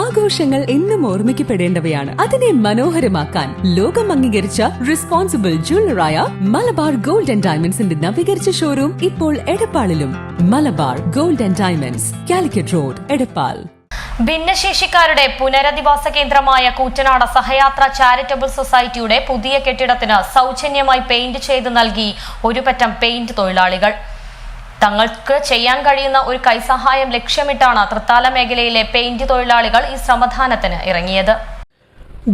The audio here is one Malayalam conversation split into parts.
ആഘോഷങ്ങൾ എന്നും ഓർമ്മിക്കപ്പെടേണ്ടവയാണ്. അതിനെ മനോഹരമാക്കാൻ ലോകം അംഗീകരിച്ച റെസ്പോൺസിബിൾ ജ്വല്ലറായ മലബാർ ഗോൾഡ് ആൻഡ് ഡയമണ്ട്സിന്റെ നവീകരിച്ച ഷോറൂം ഇപ്പോൾ എടപ്പാളിലും. Malabar gold and diamonds Calicut road Edappal. ഭിന്നശേഷിക്കാരുടെ പുനരധിവാസ കേന്ദ്രമായ കൂറ്റനാട് സഹയാത്ര ചാരിറ്റബിൾ സൊസൈറ്റിയുടെ പുതിയ കെട്ടിടത്തിന് സൗജന്യമായി പെയിന്റ് ചെയ്ത് നൽകി ഒരുപറ്റം പെയിന്റ് തൊഴിലാളികൾ. തങ്ങൾക്ക് ചെയ്യാൻ കഴിയുന്ന ഒരു കൈസഹായം ലക്ഷ്യമിട്ടാണ് തൃത്താല മേഖലയിലെ പെയിന്റ് തൊഴിലാളികൾ ഈ ശ്രമദാനത്തിന് ഇറങ്ങിയത്.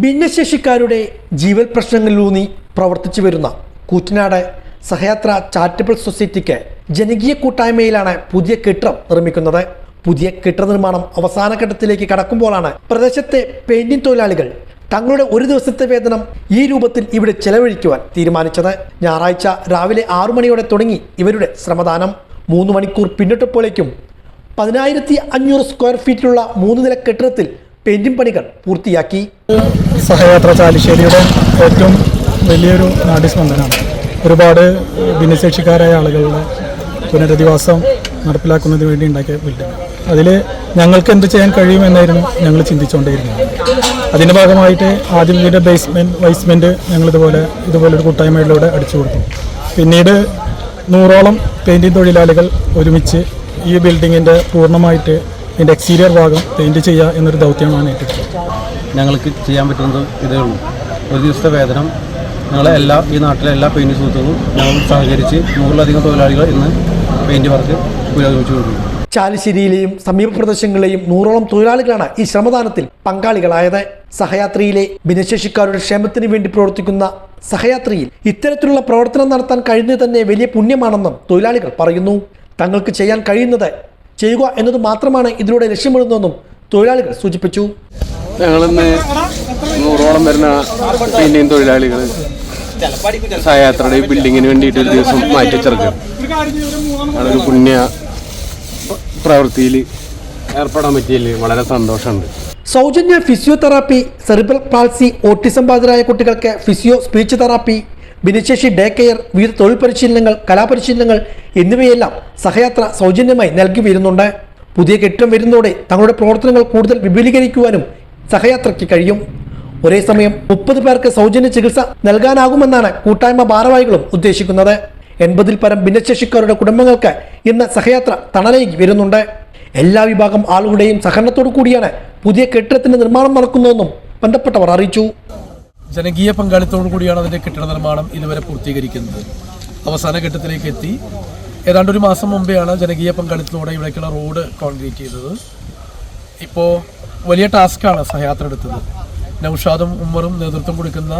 ഭിന്നശേഷിക്കാരുടെ ജീവൽ പ്രശ്നങ്ങളിലൂന്നി പ്രവർത്തിച്ചു വരുന്ന കൂറ്റനാട് സഹയാത്ര ചാരിറ്റബിൾ സൊസൈറ്റിക്ക് ജനകീയ കൂട്ടായ്മയിലാണ് പുതിയ കെട്ടിടം നിർമ്മിക്കുന്നത്. പുതിയ കെട്ടിട നിർമ്മാണം അവസാന ഘട്ടത്തിലേക്ക് കടക്കുമ്പോഴാണ് പ്രദേശത്തെ പെയിന്റിംഗ് തൊഴിലാളികൾ തങ്ങളുടെ ഒരു ദിവസത്തെ വേതനം ഈ രൂപത്തിൽ ഇവിടെ ചെലവഴിക്കുവാൻ തീരുമാനിച്ചത്. ഞായറാഴ്ച രാവിലെ ആറു മണിയോടെ തുടങ്ങി ഇവരുടെ ശ്രമദാനം. മൂന്ന് മണിക്കൂർ പിന്നിട്ടപ്പോഴേക്കും പതിനായിരത്തി അഞ്ഞൂറ് സ്ക്വയർ ഫീറ്റിലുള്ള മൂന്ന് നില കെട്ടിടത്തിൽ പെയിന്റിംഗ് പണികൾ പൂർത്തിയാക്കി. സഹയാത്ര ചാലിശ്ശേരിയുടെ ഏറ്റവും വലിയൊരു നാട്യസ്പന്ദനമാണ് ഒരുപാട് ഭിന്നശേഷിക്കാരായ ആളുകളുടെ പുനരധിവാസം നടപ്പിലാക്കുന്നതിന് വേണ്ടി ഉണ്ടാക്കിയ ബിൽഡിംഗ് അതിൽ ഞങ്ങൾക്ക് എന്ത് ചെയ്യാൻ കഴിയുമെന്നായിരുന്നു ഞങ്ങൾ ചിന്തിച്ചുകൊണ്ടിരുന്നത് അതിന്റെ ഭാഗമായിട്ട് ആദ്യം ഇതിന്റെ ബേസ്മെന്റ് വൈസ്മെന്റ് ഞങ്ങളിതുപോലെ ഇതുപോലൊരു കൂട്ടായ്മയിലൂടെ അടിച്ചു കൊടുത്തു. പിന്നീട് നൂറോളം പെയിന്റിങ് തൊഴിലാളികൾ ഒരുമിച്ച് ഈ ബിൽഡിങ്ങിന്റെ പൂർണമായിട്ട് ഇതിന്റെ എക്സ്റ്റീരിയർ ഭാഗം പെയിന്റ് ചെയ്യുക എന്നൊരു ദൗത്യമാണ് ഏറ്റെടുത്തത്. ഞങ്ങൾക്ക് ചെയ്യാൻ പറ്റുന്നത് ഇതേ ഉള്ളൂ. ഒരു ദിവസത്തെ വേതനം ഞങ്ങളെ എല്ലാ ഈ നാട്ടിലെ എല്ലാ പെയിന്റ് സുഹൃത്തുക്കളും ഞങ്ങൾ സഹകരിച്ച് നൂറിലധികം തൊഴിലാളികൾ ഇന്ന് പെയിന്റ് വർക്ക് പുരോഗമിച്ചുകൊണ്ടിരിക്കുന്നു. ചാലിശ്ശേരിയിലെയും സമീപ പ്രദേശങ്ങളിലെയും നൂറോളം തൊഴിലാളികളാണ് ഈ ശ്രമദാനത്തിൽ പങ്കാളികളായത്. സഹയാത്രിയിലെ ഭിന്നശേഷിക്കാരുടെ ക്ഷേമത്തിന് വേണ്ടി പ്രവർത്തിക്കുന്ന സഹയാത്രിയിൽ ഇത്തരത്തിലുള്ള പ്രവർത്തനം നടത്താൻ കഴിഞ്ഞത് തന്നെ വലിയ പുണ്യമാണെന്നും തൊഴിലാളികൾ പറയുന്നു. തങ്ങൾക്ക് ചെയ്യാൻ കഴിയുന്നത് ചെയ്യുക എന്നത് മാത്രമാണ് ഇതിലൂടെ ലക്ഷ്യമിടുന്നതെന്നും തൊഴിലാളികൾ സൂചിപ്പിച്ചു. ഞങ്ങളിന്ന് നൂറോളം വരുന്ന പെയിന്റിങ് തൊഴിലാളികൾ സഹയാത്രയുടെ ബിൽഡിങ്ങിന് വേണ്ടിയിട്ട് ഒരു ദിവസം മാറ്റി അതൊരു പുണ്യ പ്രവൃത്തിയിൽ ഏർപ്പെടാൻ പറ്റിയതിൽ വളരെ സന്തോഷമുണ്ട്. സൗജന്യ ഫിസിയോതെറാപ്പി സെറിബൽ പാൾസി ഓട്ടിസം ബാധിതരായ കുട്ടികൾക്ക് ഫിസിയോ സ്പീച്ച് തെറാപ്പി ഭിന്നശേഷി ഡേ കെയർ വിവിധ തൊഴിൽ പരിശീലനങ്ങൾ കലാപരിശീലനങ്ങൾ എന്നിവയെല്ലാം സഹയാത്ര സൗജന്യമായി നൽകി വരുന്നുണ്ട്. പുതിയ കെട്ടിടം വരുന്നതോടെ തങ്ങളുടെ പ്രവർത്തനങ്ങൾ കൂടുതൽ വിപുലീകരിക്കുവാനും സഹയാത്രയ്ക്ക് കഴിയും. ഒരേ സമയം മുപ്പത് പേർക്ക് സൗജന്യ ചികിത്സ നൽകാനാകുമെന്നാണ് കൂട്ടായ്മ ഭാരവാഹികളും ഉദ്ദേശിക്കുന്നത്. എൺപതിൽ പരം ഭിന്നശേഷിക്കാരുടെ കുടുംബങ്ങൾക്ക് ഇന്ന് സഹയാത്ര തണലേക്ക് വരുന്നുണ്ട്. എല്ലാ വിഭാഗം ആളുകളുടെയും സഹകരണത്തോടു കൂടിയാണ് പുതിയ കെട്ടിടത്തിന്റെ നിർമ്മാണം നടക്കുന്നതെന്നും ബന്ധപ്പെട്ടവർ അറിയിച്ചു. ജനകീയ പങ്കാളിത്തോടു കൂടിയാണ് അതിന്റെ കെട്ടിട നിർമ്മാണം ഇതുവരെ പൂർത്തീകരിക്കുന്നത്. അവസാന ഘട്ടത്തിലേക്ക് എത്തി. ഏതാണ്ട് ഒരു മാസം മുമ്പെയാണ് ജനകീയ പങ്കാളിത്തത്തോടെ ഇവിടേക്കുള്ള റോഡ് കോൺക്രീറ്റ് ചെയ്തത്. ഇപ്പോൾ വലിയ ടാസ്ക്കാണ് സഹയാത്ര എടുത്തത്. നൌഷാദും ഉമ്മറും നേതൃത്വം കൊടുക്കുന്ന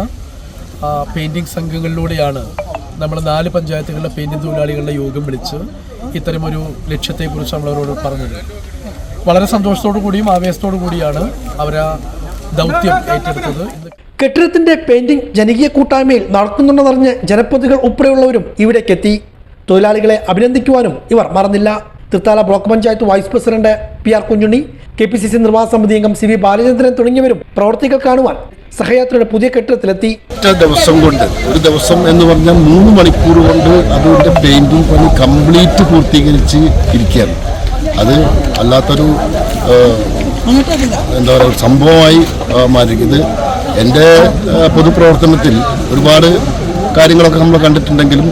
പെയിന്റിംഗ് സംഘങ്ങളിലൂടെയാണ് നമ്മൾ നാല് പഞ്ചായത്തുകളിലെ പെയിന്റിംഗ് തൊഴിലാളികളുടെ യോഗം വിളിച്ച് ഇത്തരമൊരു ലക്ഷ്യത്തെക്കുറിച്ച് നമ്മളവരോട് പറഞ്ഞത്. വളരെ സന്തോഷത്തോടു കൂടിയും ആവേശത്തോടു കൂടിയാണ് അവർ ആ ദൗത്യം ഏറ്റെടുത്തത്. കെട്ടിടത്തിന്റെ പെയിന്റിംഗ് ജനകീയ കൂട്ടായ്മയിൽ നടക്കുന്നുണ്ടെന്നറിഞ്ഞ് ജനപ്രതികൾ ഉൾപ്പെടെയുള്ളവരും ഇവിടേക്കെത്തി. തൊഴിലാളികളെ അഭിനന്ദിക്കുവാനും ഇവർ മറന്നില്ല. Thrithala block panchayat vice president P R Kunjunni K P C C നിർവാഹക സമിതി അംഗം സി വി ബാലചന്ദ്രൻ തുടങ്ങിയവരും പ്രവർത്തികൾ കാണുവാൻ സഹയാത്രയുടെ പുതിയ കെട്ടിടത്തിലെത്തി. ഒറ്റ ദിവസം കൊണ്ട് ഒരു ദിവസം എന്ന് പറഞ്ഞാൽ മൂന്ന് മണിക്കൂർ കൊണ്ട് അതിന്റെ പെയിന്റിംഗ് പണി കംപ്ലീറ്റ് പൂർത്തീകരിച്ച് ഇരിക്കുകയാണ്. അത് അല്ലാത്തൊരു എന്താ പറയുക സംഭവമായി മാറിയിരിക്കുന്നത്. എന്റെ പൊതുപ്രവർത്തനത്തിൽ ഒരുപാട് കാര്യങ്ങളൊക്കെ നമ്മൾ കണ്ടിട്ടുണ്ടെങ്കിലും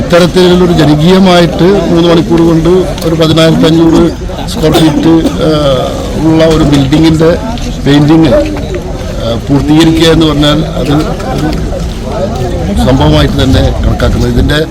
ഇത്തരത്തിലൊരു ജനകീയമായിട്ട് മൂന്ന് മണിക്കൂർ കൊണ്ട് ഒരു പതിനായിരത്തി അഞ്ഞൂറ് സ്ക്വയർ ഫീറ്റ് ഉള്ള ഒരു ബിൽഡിങ്ങിന്റെ പെയിന്റിങ് പൂർത്തീകരിക്കുക എന്ന് പറഞ്ഞാൽ അത് സംഭവമായിട്ട് തന്നെ കണക്കാക്കുന്നത്. ഇതിന്റെ